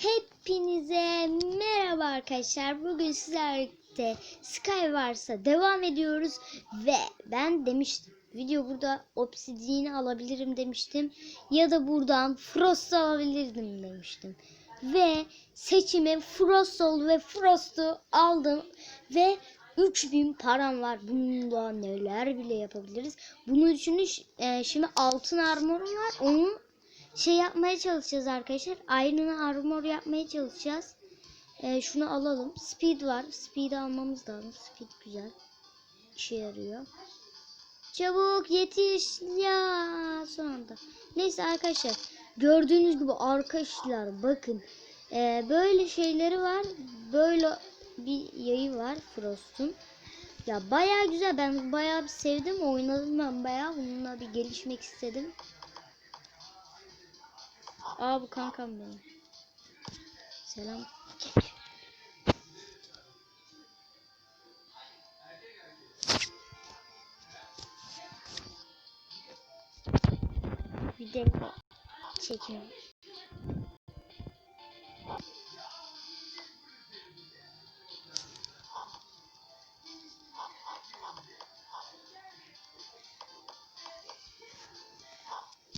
Hepinize merhaba arkadaşlar. Bugün sizlerle Skywars'a devam ediyoruz ve ben demiştim video burada Obsidian'i alabilirim demiştim ya da buradan Frost alabilirdim demiştim. Ve seçimi Frost oldu ve Frost'u aldım ve 3000 param var. Bununla neler bile yapabiliriz. Bunun için e, şimdi altın armorum var. Onu şey yapmaya çalışacağız arkadaşlar. Iron armor yapmaya çalışacağız. Ee, şunu alalım. Speed var. Speed almamız lazım. Speed güzel. İşe yarıyor. Çabuk yetiş ya son anda. Neyse arkadaşlar. Gördüğünüz gibi arkadaşlar bakın. Ee, böyle şeyleri var. Böyle bir yayı var Frost'un. Ya bayağı güzel. Ben bayağı bir sevdim. Oynadım ben bayağı. Bununla bir gelişmek istedim. Aa bu kankam benim. Selam. De çekin.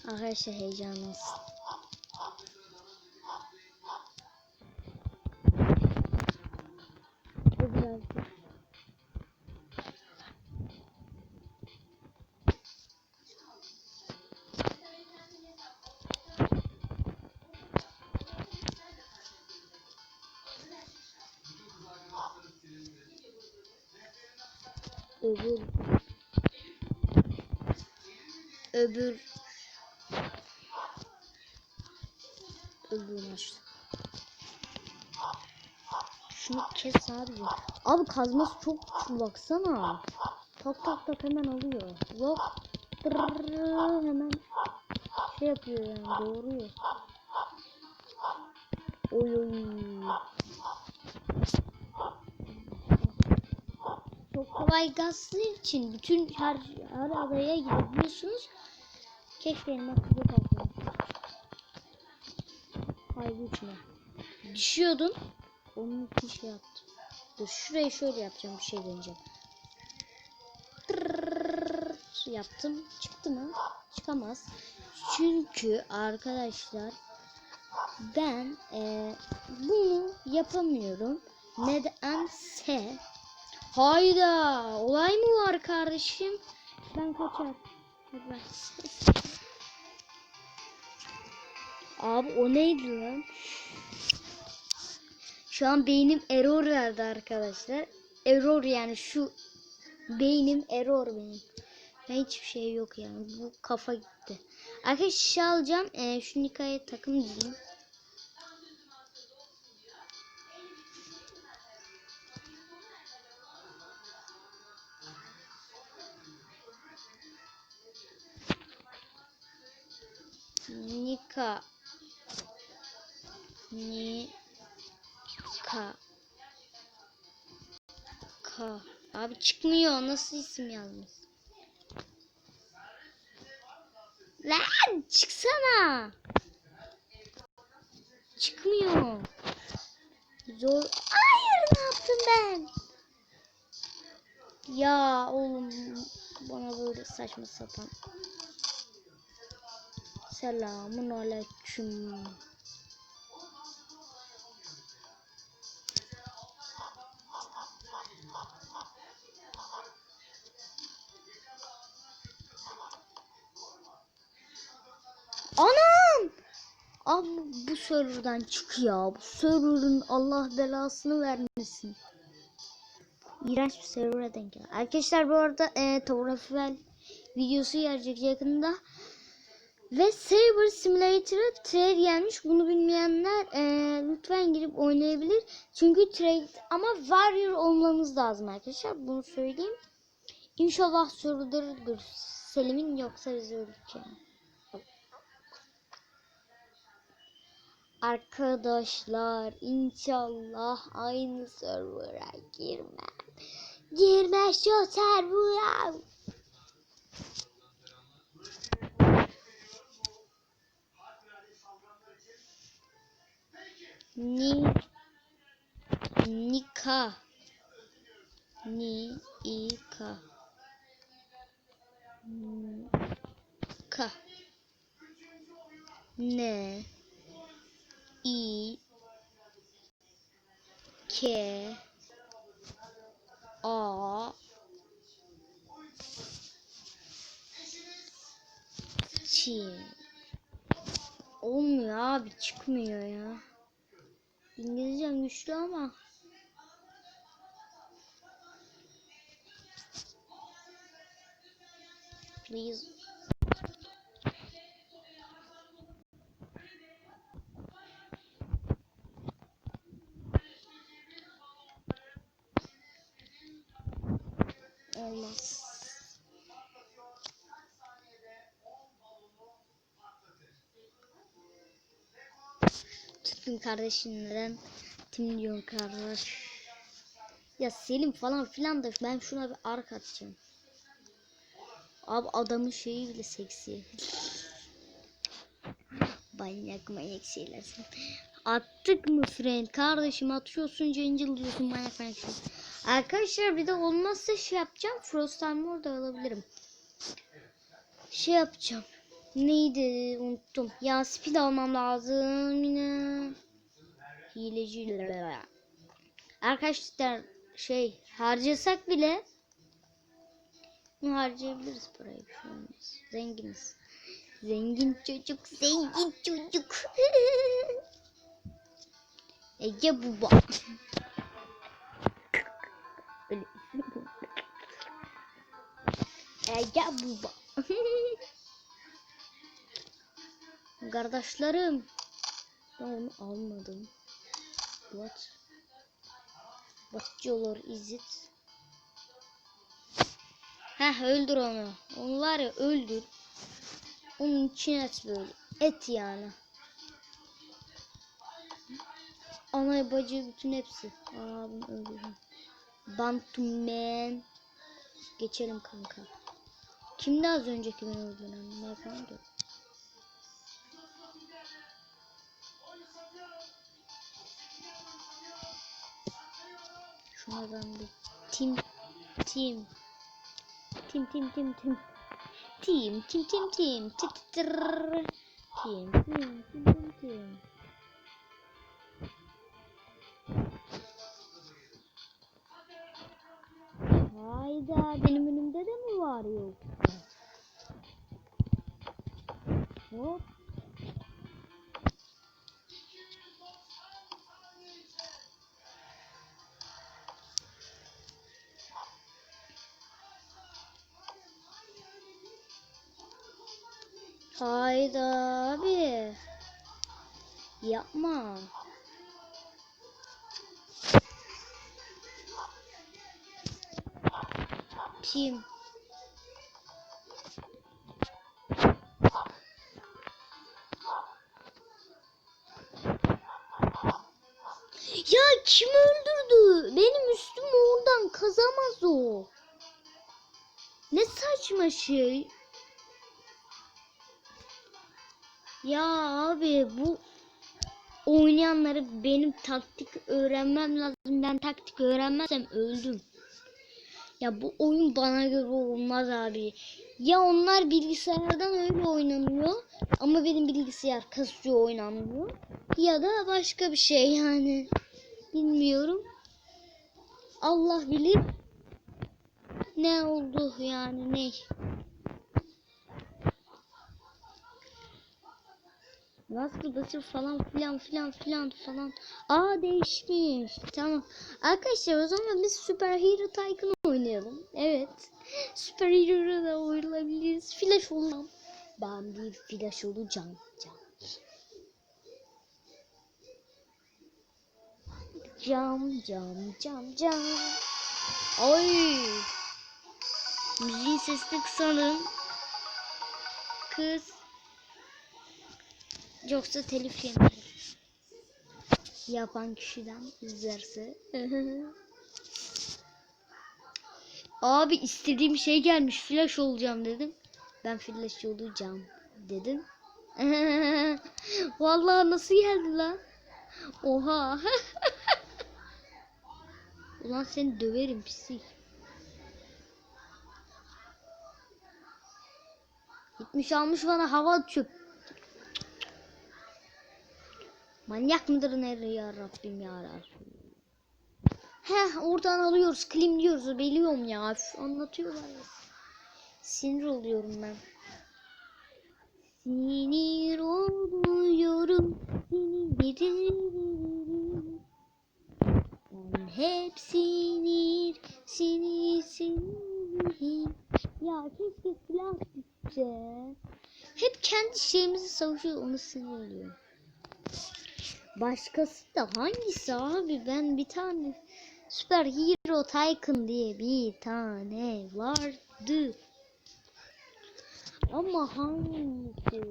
Arkadaşlar heyecanlısın. Öbür öbür öbür maç. Şunu kes abi. Abi kazması çok güçlü baksana. Tak tak tak hemen alıyor. Yok. Tırrrr, hemen şey yapıyor yani doğruyor. Oy oy. Kolay gazlı için bütün her, her adaya gidebiliyorsunuz. Keşke elime kızı kalsın. Haydi uçma. Düşüyordun. Onun için şey yaptım. Dur şurayı şöyle yapacağım bir şey deneyeceğim. Tırrrr yaptım. Çıktı mı? Çıkamaz. Çünkü arkadaşlar ben bunu yapamıyorum. Nedense Hayda olay mı var kardeşim? Ben kaçar. Abi o neydi lan? Şu an beynim error verdi arkadaşlar. Error yani şu beynim error benim. Ben hiçbir şey yok yani. Bu kafa gitti. Arkadaşlar şişe alacağım. Ee, şu Nika'ya takım diyeyim. Nika Nika Ka Abi çıkmıyor. Nasıl isim yazmış? Lan çıksana. Çıkmıyor. Zor. Hayır ne yaptım ben? Ya oğlum bana böyle saçma sapan. Selamun aleyküm. Anam! Abi bu serverdan çık ya. Bu serverın Allah belasını vermesin. İğrenç bir server'a denk geldi. Arkadaşlar bu arada e, Towerfell videosu gelecek yakında. Ve Saber Simulator'a trade gelmiş. Bunu bilmeyenler e, lütfen girip oynayabilir. Çünkü trade ama warrior olmanız lazım arkadaşlar. Bunu söyleyeyim. İnşallah sorulurdur. Selim'in yoksa biz öleceğiz. Arkadaşlar inşallah aynı server'a girmem. Girme şu server'a. Ni Nika. Ni Ika Ka Ne? I. K. A. Çin Olmuyor abi çıkmıyor ya. İngilizcem güçlü ama. Please. Kardeşim neden? Tim diyorsun kardeş. Ya Selim falan filan da ben şuna bir ark atacağım. Abi adamın şeyi bile seksi. manyak manyak şeyler. Attık mı friend? Kardeşim atıyorsun Angel diyorsun manyak manyak şey. Arkadaşlar bir de olmazsa şey yapacağım. Frost Armor da alabilirim. Şey yapacağım. Neydi unuttum. Ya speed almam lazım yine. Hileci. Arkadaşlar şey harcasak bile harcayabiliriz parayı bir şey. Zenginiz. Zengin çocuk, zengin çocuk. Ege baba. Ege baba. Kardeşlerim. Ben onu almadım. What? What color is it? Heh öldür onu. Var ya öldür. Onun içine et böyle. Et yani. Ana bacı bütün hepsi. Bunu öldürdüm. Bantum man. Geçelim kanka. Kimdi az önceki beni öldüren? Ne yapalım Şuna ben bir tim tim. Tim tim tim tim. Tim tim tim tim. Tim tim tim tim tim tim. Hayda benim önümde de mi var yoksa? Hop. Hayda abi. Yapma. Kim? Ya kim öldürdü? Benim üstüm oradan kazamaz o. Ne saçma şey. Ya abi bu oynayanları benim taktik öğrenmem lazım. Ben taktik öğrenmezsem öldüm. Ya bu oyun bana göre olmaz abi. Ya onlar bilgisayardan öyle oynanıyor ama benim bilgisayar kasıyor oynanmıyor. Ya da başka bir şey yani. Bilmiyorum. Allah bilir. Ne oldu yani ne? Nasıl basır falan filan filan filan falan. Aa değişmiş. Tamam. Arkadaşlar o zaman biz Super Hero Tycoon oynayalım. Evet. Super Hero da oynayabiliriz. Flash olacağım. Ben bir flash olacağım. Cam. Cam cam cam cam. Ay. Müziğin sesini kısalım. Kız. Yoksa telif yener. Yapan kişiden izlerse. Abi istediğim şey gelmiş. Flash olacağım dedim. Ben flash olacağım dedim. Vallahi nasıl geldi lan? Oha. Ulan seni döverim pislik. Gitmiş almış bana hava atıyor. Manyak mıdır ne ya Rabbim ya Rabbim. Heh oradan alıyoruz klim diyoruz biliyorum ya Üf, anlatıyorlar ya. Sinir oluyorum ben. Sinir oluyorum hep sinir sinir sinir. Ya keşke silah düşse. Hep kendi şeyimizi savaşıyor onu sinir oluyor. Başkası da hangisi abi ben bir tane Süper Hero Tycoon diye bir tane vardı. Ama hangisi?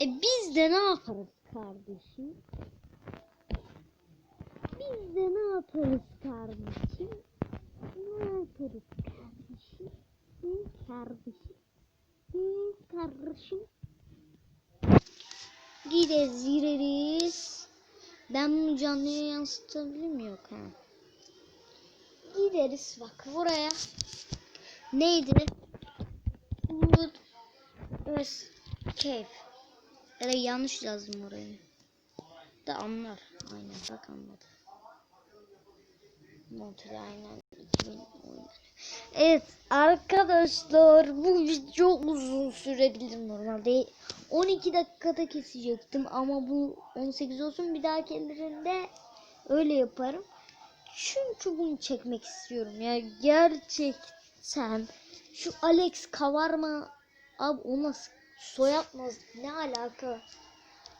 E biz de ne yaparız kardeşim? Biz de ne yaparız kardeşim? Ne yaparız kardeşim? Hı, kardeşim? Hı, kardeşim? Gideriz. Ben bunu canlıya yansıtabilir miyim? Yok ha. Gideriz bak buraya. Neydi? Wood West Cave. Ya yanlış yazdım orayı. Da anlar. Aynen bak anladı. Montreal aynen 2000 oynar. Evet arkadaşlar bu video uzun sürebilir normalde. 12 dakikada kesecektim ama bu 18 olsun bir dahakilerinde öyle yaparım. Çünkü bunu çekmek istiyorum ya gerçekten. Şu Alex kavarma abi o nasıl soyatmaz ne alaka?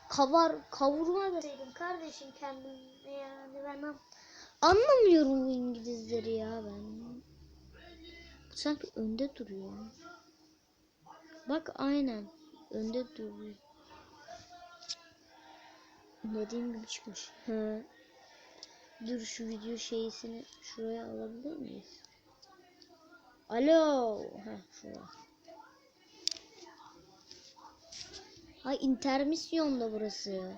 Kavar kavurma deseydim kardeşim kendime yani ben an- anlamıyorum bu İngilizleri ya ben. Sanki önde duruyor. Bak aynen önde duruyor. Dediğim gibi çıkmış. He. Dur şu video şeysini şuraya alabilir miyiz? Alo. Ha şuraya. Ay intermisyonda burası.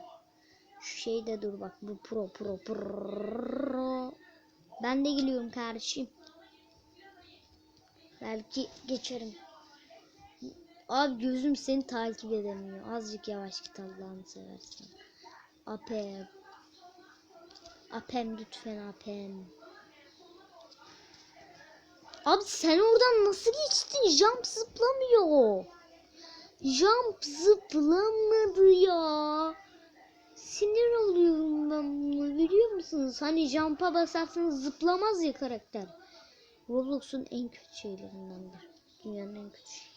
Şu şeyde dur bak bu pro pro pro. Ben de geliyorum kardeşim. Belki geçerim. Abi gözüm seni takip edemiyor. Azıcık yavaş git Allah'ını seversen. Apem. Apem lütfen Apem. Abi sen oradan nasıl geçtin? Jump zıplamıyor. Jump zıplamadı ya. Sinir oluyorum ben buna biliyor musunuz? Hani jump'a basarsanız zıplamaz ya karakter. Roblox'un en kötü şeylerindendir. Dünyanın en kötü.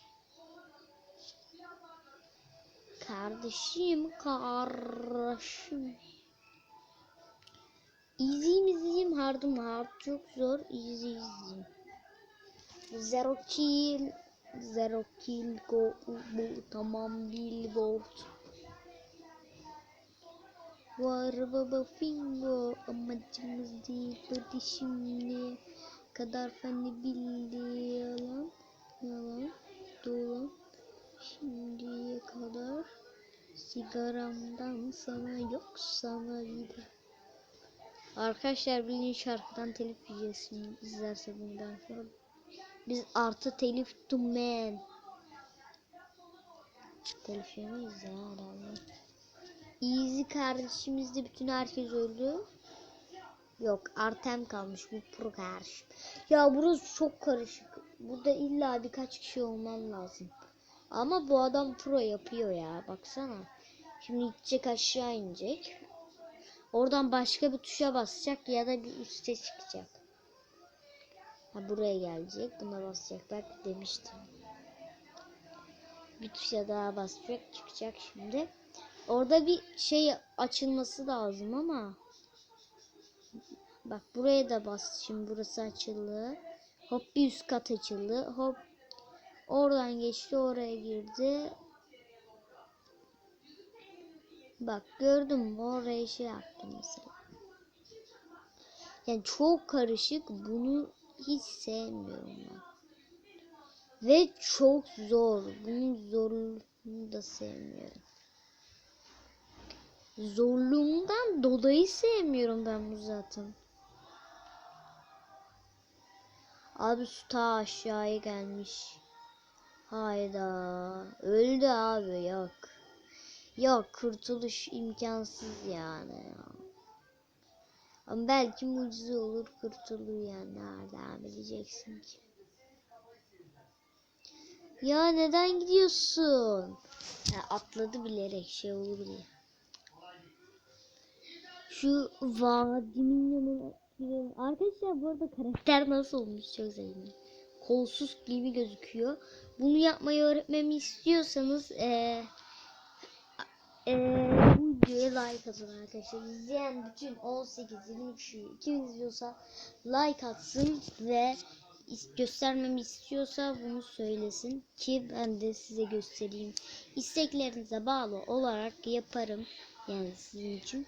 Kardeşim, kardeşim. Easy mi izleyeyim, hard çok zor, easy izleyeyim. Zero kill, zero kill, go, bu tamam billboard. Var baba fingo, amacımız değil, hadi şimdi kadar feni bildi yalan, yalan, dolan. Şimdiye kadar sigaramdan sana yok sana bir. Arkadaşlar bildiğin şarkıdan telif yiyeceğiz izlerse bundan sonra. Biz artı telif dumen. Telif yemeyiz ya herhalde. Easy kardeşimizde bütün herkes öldü. Yok Artem kalmış bu pro kardeşim. Ya burası çok karışık. Burada illa birkaç kişi olman lazım. Ama bu adam pro yapıyor ya baksana. Şimdi gidecek aşağı inecek. Oradan başka bir tuşa basacak ya da bir üste çıkacak. Ha buraya gelecek. Buna basacak. Bak demiştim. Bir tuşa daha basacak çıkacak şimdi. Orada bir şey açılması lazım ama. Bak buraya da bas. Şimdi burası açıldı. Hop bir üst kat açıldı. Hop Oradan geçti oraya girdi. Bak gördün mü oraya şey yaptı mesela. Yani çok karışık bunu hiç sevmiyorum ben. Ve çok zor. Bunun zor Bunu da sevmiyorum. Zorluğundan dolayı sevmiyorum ben bu zaten. Abi su ta aşağıya gelmiş. Hayda. Öldü abi yok. Yok kurtuluş imkansız yani. ya. Ama belki mucize olur kurtulur yani. Nereden bileceksin ki? Ya neden gidiyorsun? Ha, atladı bilerek şey olur diye. Şu vadinin yanına gidelim. Arkadaşlar bu arada karakter nasıl olmuş çok sevdim. Kolsuz gibi gözüküyor. Bunu yapmayı öğretmemi istiyorsanız eee eee bu videoya like atın arkadaşlar. İzleyen bütün 18-20 kişi kim izliyorsa like atsın ve göstermemi istiyorsa bunu söylesin ki ben de size göstereyim. İsteklerinize bağlı olarak yaparım yani sizin için.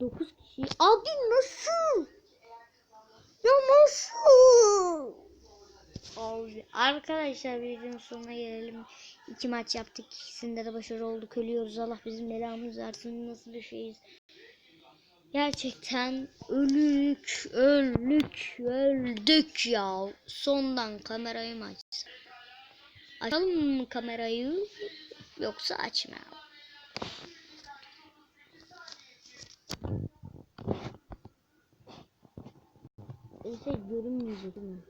9 kişi. Abi nasıl? Ya nasıl? Abi arkadaşlar videonun sonuna gelelim. İki maç yaptık. İkisinde de başarılı olduk. Ölüyoruz. Allah bizim belamızı versin. Nasıl düşeyiz? Gerçekten ölük, öldük, öldük ya. Sondan kamerayı mı açsam? Açalım mı kamerayı yoksa açmayalım? Şey görünmeyecek mi?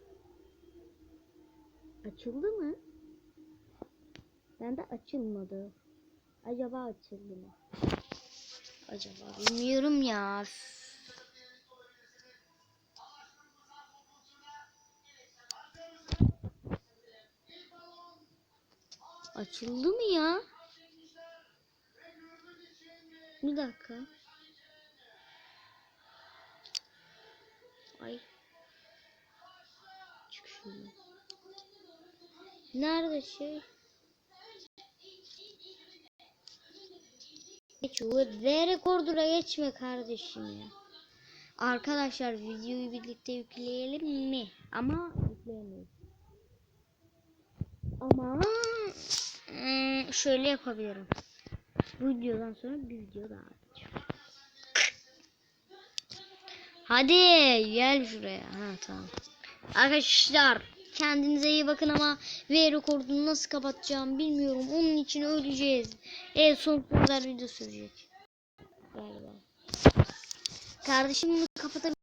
Açıldı mı? Ben de açılmadı. Acaba açıldı mı? Acaba bilmiyorum ya. Açıldı mı ya? Bir dakika. Ay. Şuradan. Nerede şey? Geç o ve rekordura geçme kardeşim ya. Arkadaşlar videoyu birlikte yükleyelim mi? Ama yükleyemeyiz. Ama şöyle yapabilirim. Bu videodan sonra bir video daha atacağım. Hadi gel şuraya. Ha tamam. Arkadaşlar kendinize iyi bakın ama V rekordunu nasıl kapatacağım bilmiyorum. Onun için öleceğiz. Evet son kadar video sürecek. Galiba. Kardeşim bunu kapatabilir